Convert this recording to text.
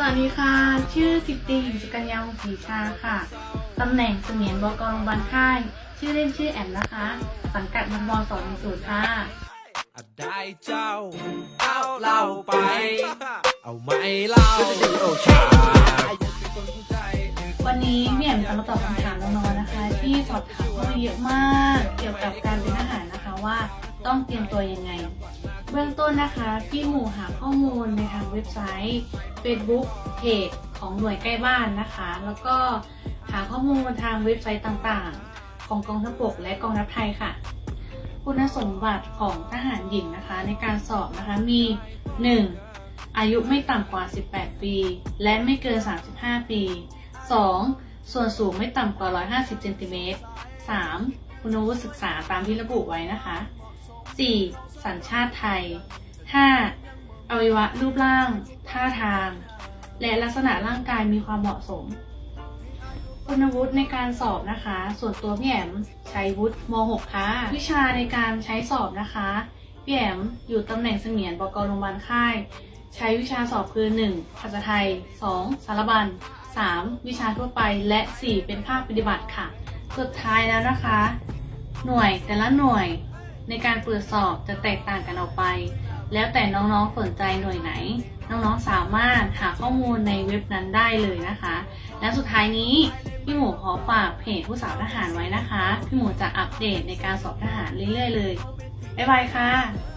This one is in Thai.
สวัสดีค่ะ ชื่อสิบตรีหญิงสุกัญญาวงศรีชาค่ะ ตำแหน่งเสมียนบกโรงพยาบาลค่าย ชื่อเล่นชื่อแอมนะคะ สังกัดมบสองศูนย์ค่ะอะ ได้เจ้าเอาเล่าไป เอาไม่เล่าโอ้ชายวันนี้พี่แอมจะมาตอบคำถามน้องๆนะคะ ที่สอบถามเข้ามาเยอะมาก เกี่ยวกับการเป็นทหารนะคะว่าต้องเตรียมตัวยังไง เบื้องต้นนะคะพี่หมูหาข้อมูลในทางเว็บไซต์ Facebook เพจของหน่วยใกล้บ้านนะคะ แล้วก็หาข้อมูลทางเว็บไซต์ต่างๆ ของกองทัพบกและกองทัพไทยค่ะ คุณสมบัติของทหารหญิงนะคะ ในการสอบนะคะมี 1. อายุไม่ต่ำกว่า 18 ปี และไม่เกิน 35 ปี 2. ส่วนสูงไม่ต่ำกว่า 150เซนติเมตร 3. คุณวุฒิศึกษาตามที่ระบุไว้นะคะ 4. สัญชาติไทย 5. อวัยวะรูปร่าง ท่าทาง และลักษณะร่างกายมีความเหมาะสม คุณวุฒิในการสอบนะคะ ส่วนตัวพี่แอมใช้วุฒิม .6 ค่ะ วิชาในการใช้สอบนะคะพี่แอมอยู่ตำแหน่งเสมียนบกโรงพยาบาลค่าย ใช้วิชาสอบคือ 1. ภาษาไทย 2. สารบัญ 3. วิชาทั่วไป และ 4. เป็นภาคปฏิบัติค่ะ สุดท้ายแล้วนะคะ หน่วยแต่ละหน่วย ในการเปิดสอบจะแตกต่างกันออกไป แล้วแต่น้องๆสนใจหน่วยไหน น้องๆสามารถหาข้อมูลในเว็บนั้นได้เลยนะคะ และสุดท้ายนี้พี่หมูขอฝากเพจผู้สาวทหารไว้นะคะ พี่หมูจะอัปเดตในการสอบทหารเรื่อยๆเลยบ๊ายบายค่ะ